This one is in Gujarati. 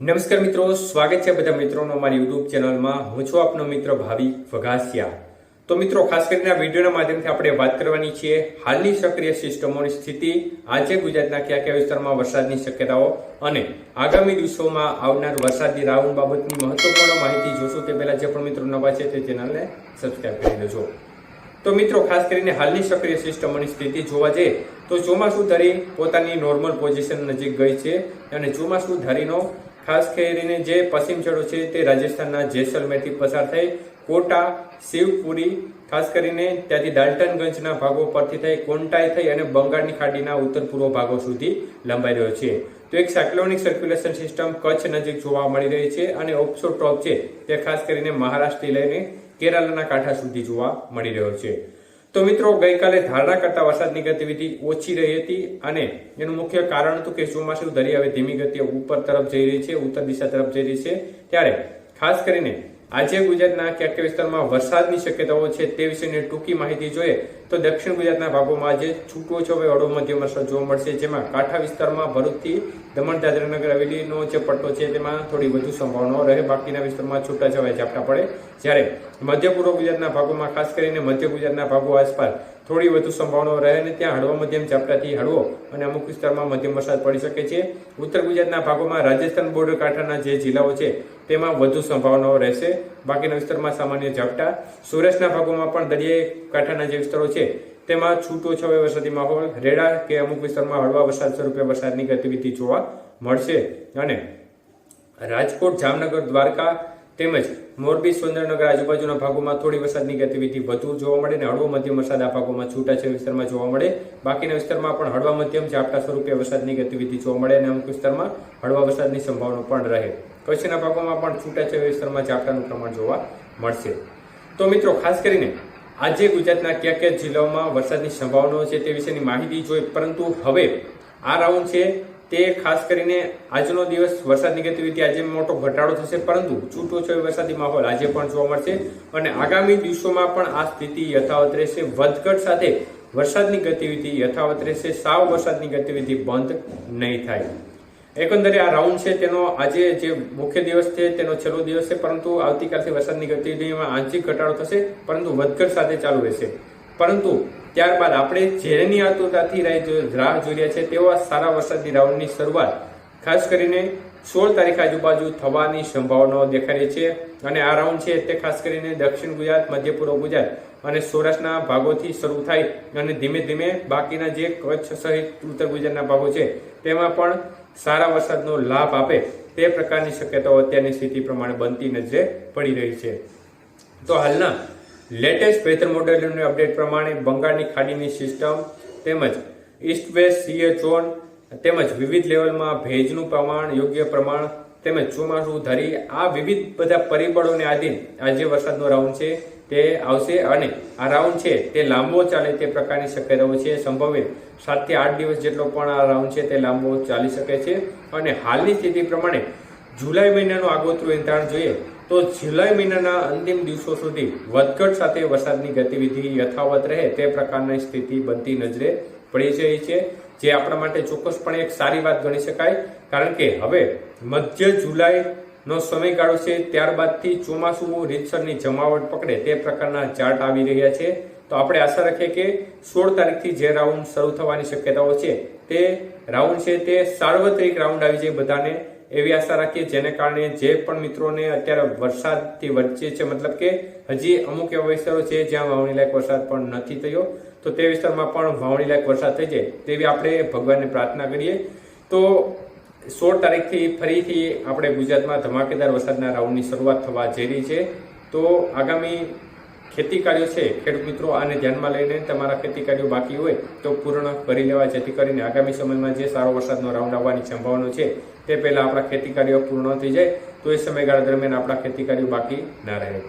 નમસ્કાર મિત્રો, સ્વાગત છે બધા મિત્રોનો અમારી યુટ્યુબ ચેનલમાં. હું છું આપનો મિત્ર ભાવિક વઘાસિયા. તો મિત્રો, ખાસ કરીને આ વિડીયોના માધ્યમથી આપણે વાત કરવાની છીએ હાલની સક્રિય સિસ્ટમોની સ્થિતિ, આજે ગુજરાતના કયા કયા વિસ્તારમાં વરસાદની શક્યતાઓ અને આગામી દિવસોમાં આવનાર વરસાદની રાઉન્ડ બાબતની મહત્વપૂર્ણ માહિતી જોશું તે પહેલા જે પણ મિત્રો નવા છે તે ચેનલને સબસ્ક્રાઈબ કરી દેજો. તો મિત્રો, ખાસ કરીને હાલની સક્રિય સિસ્ટમોની સ્થિતિ જોવા જઈએ તો ચોમાસું ધરી પોતાની નોર્મલ પોઝિશન નજીક ગઈ છે અને ચોમાસું ધરીનો ખાસ કરીને જે પશ્ચિમ છેડો છે તે રાજસ્થાનના જેસલમેરથી પસાર થઈ કોટા, શિવપુરી, ખાસ કરીને ત્યાંથી દાલ્ટનગંજના ભાગો પરથી થઈ કોન્ટાઈ થઈ અને બંગાળની ખાડીના ઉત્તર પૂર્વ ભાગો સુધી લંબાઈ રહ્યો છે. તો એક સાયક્લોનિક સર્ક્યુલેશન સિસ્ટમ કચ્છ નજીક જોવા મળી રહી છે અને ઓપ્સો ટ્રોપ છે તે ખાસ કરીને મહારાષ્ટ્રથી લઈને કેરાલાના કાંઠા સુધી જોવા મળી રહ્યો છે. તો મિત્રો, ગઈકાલે ધારણા કરતા વરસાદની ગતિવિધિ ઓછી રહી હતી અને એનું મુખ્ય કારણ હતું કે ચોમાસું દરિયા હવે ધીમી ગતિએ ઉપર તરફ જઈ રહી છે, ઉત્તર દિશા તરફ જઈ રહી છે. ત્યારે ખાસ કરીને આજે ગુજરાતના કયા કયા વિસ્તારમાં વરસાદની શક્યતાઓ છે તે વિશેની ટૂંકી માહિતી જોઈએ. તો દક્ષિણ ગુજરાતના ભાગોમાં આજે છૂટો છવાયો હળવો મધ્યમ વરસાદ જોવા મળશે, જેમાં કાંઠા વિસ્તારમાં ભરૂચથી દમણ દાદરાનગર હવેલીનો જે પટ્ટો છે, તેમાં થોડી વધુ સંભાવનાઓ રહે. બાકીના વિસ્તારમાં છૂટા છવાય ઝાપટા પડે. જ્યારે મધ્ય પૂર્વ ગુજરાતના ભાગોમાં, ખાસ કરીને મધ્ય ગુજરાતના ભાગો આસપાસ, થોડી વધુ સંભાવનાઓ રહે અને ત્યાં હળવા મધ્યમ ઝાપટાથી હળવો અને અમુક વિસ્તારમાં મધ્યમ વરસાદ પડી શકે છે. ઉત્તર ગુજરાતના ભાગોમાં રાજસ્થાન બોર્ડર કાંઠાના જે જિલ્લાઓ છે, તેમાં વધુ સંભાવનાઓ રહેશે. બાકીના વિસ્તારમાં સામાન્ય ઝાપટા. સૌરાષ્ટ્રના ભાગોમાં પણ દરિયાઈ કાંઠાના જે વિસ્તારો છે, તેમાં છૂટો છવાય વરસાદી માહોલ. રેડા કે અમુક વિસ્તારમાં હળવા વરસાદ સ્વરૂપે વરસાદની ગતિવિધિ જોવા મળશે. અને રાજકોટ, જામનગર, દ્વારકા તેમજ મોરબી, સુરેન્દ્રનગર આજુબાજુના ભાગોમાં થોડી વરસાદની ગતિવિધિ વધુ જોવા મળે અને હળવો મધ્યમ વરસાદ આ ભાગોમાં છૂટાછવાયા વિસ્તારમાં જોવા મળે. બાકીના વિસ્તારમાં પણ હળવા મધ્યમ ઝાપટા સ્વરૂપે વરસાદની ગતિવિધિ જોવા મળે અને અમુક વિસ્તારમાં હળવા વરસાદની સંભાવના પણ રહે. કચ્છના ભાગોમાં પણ છૂટાછવાયા વિસ્તારમાં ઝાપટાનું પ્રમાણ જોવા મળશે. તો મિત્રો, ખાસ કરીને આજે ગુજરાતના કયા કયા જિલ્લાઓમાં વરસાદની સંભાવનાઓ છે તે વિશેની માહિતી જોઈ, પરંતુ હવે આ રાઉન્ડ છે તે ખાસ કરીને આજનો દિવસ વરસાદની ગતિવિધિ આજે મોટો ઘટાડો થશે, પરંતુ છૂટો છવાયો વરસાદી માહોલ આજે પણ જોવા મળશે અને આગામી દિવસોમાં પણ આ સ્થિતિ યથાવત રહેશે. વધઘટ સાથે વરસાદની ગતિવિધિ યથાવત રહેશે, સાવ વરસાદની ગતિવિધિ બંધ નહીં થાય. એકંદરે આ રાઉન્ડ છે, તેનો આજે જે મુખ્ય દિવસ છે, તેનો છેલ્લો દિવસ છે, પરંતુ આવતીકાલથી વરસાદની ગતિવિધિમાં આંશિક ઘટાડો થશે, પરંતુ વધઘટ સાથે ચાલુ રહેશે. પરંતુ ત્યારબાદ આપણે જેની આતુરતાથી રાહ જોઈ રહ્યા છે તેવા સારા વરસાદની રાઉન્ડની શરૂઆત, ખાસ કરીને સોળ તારીખ આજુબાજુ થવાની સંભાવનાઓ દેખાઈ રહી છે, અને આ રાઉન્ડ છે તે ખાસ કરીને દક્ષિણ ગુજરાત, મધ્ય પૂર્વ ગુજરાત અને સૌરાષ્ટ્રના ભાગોથી શરૂ થાય, અને ધીમે ધીમે બાકીના જે કચ્છ સહિત ઉત્તર ગુજરાતના ભાગો છે, તેમાં પણ સારા વરસાદનો લાભ આપે તે પ્રકારની શક્યતાઓ અત્યારની સ્થિતિ પ્રમાણે બનતી નજરે પડી રહી છે. તો હાલના લેટેસ્ટ વેધર મોડેલની અપડેટ પ્રમાણે બંગાળની ખાડીની સિસ્ટમ તેમજ ઈસ્ટ વેસ્ટ સીએ ઝોન તેમજ વિવિધ લેવલમાં ભેજનું પ્રમાણ યોગ્ય પ્રમાણ તેમજ ચોમાસું ધરી આ વિવિધ બધા પરિબળોને આધીન આજે વરસાદનો રાઉન્ડ છે. તે આવશે અને આ રાઉન્ડ છે તે લાંબો ચાલે તે પ્રકારની શક્યતાઓ છે. સંભવિત સાતથી આઠ દિવસ જેટલો પણ આ રાઉન્ડ છે તે લાંબો ચાલી શકે છે. અને હાલની સ્થિતિ પ્રમાણે જુલાઈ મહિનાનું આગોતરું એંધાણ જોઈએ તો જુલાઈ મહિનાના અંતિમ દિવસો સુધી વધઘટ સાથે વરસાદની ગતિવિધિ યથાવત રહે તે પ્રકારની સ્થિતિ બનતી નજરે પડી રહી છે. જે આપણા માટે ચોક્કસપણે એક સારી વાત ગણી શકાય. કારણ કે હવે મધ્ય જુલાઈ નો સમયગાળો છે, ત્યારબાદથી ચોમાસું રીતસરની જમાવટ પકડે તે પ્રકારના ચાર્ટ આવી રહ્યા છે. તો આપણે આશા રાખીએ કે સોળ તારીખથી જે રાઉન્ડ શરૂ થવાની શક્યતાઓ છે તે રાઉન્ડ છે, તે સાર્વત્રિક રાઉન્ડ આવી જાય બધાને. એવી આશા રાખીએ જેને કારણે જે પણ મિત્રોને અત્યારે વરસાદથી વચ્ચે છે, મતલબ કે હજી અમુક એવા વિસ્તારો છે જ્યાં વાવણી લાયક વરસાદ પણ નથી થયો. તો તે વિસ્તારમાં પણ વાવણી લાયક વરસાદ થઈ જાય તેવી આપણે ભગવાનને પ્રાર્થના કરીએ. તો સોળ તારીખથી ફરીથી આપણે ગુજરાતમાં ધમાકેદાર વરસાદના રાઉન્ડની શરૂઆત થવા જઈ રહી છે. તો આગામી ખેતી કાર્યો છે, ખેડૂત મિત્રો, આને ધ્યાનમાં લઈને તમારા ખેતી કાર્યો બાકી હોય તો પૂર્ણ કરી લેવા, જેથી કરીને આગામી સમયમાં જે સારો વરસાદનો રાઉન્ડ આવવાની સંભાવના છે, તે પહેલાં આપણા ખેતી કાર્યો પૂર્ણ થઈ જાય, તો એ સમયગાળા દરમિયાન આપણા ખેતી કાર્યો બાકી ના રહે.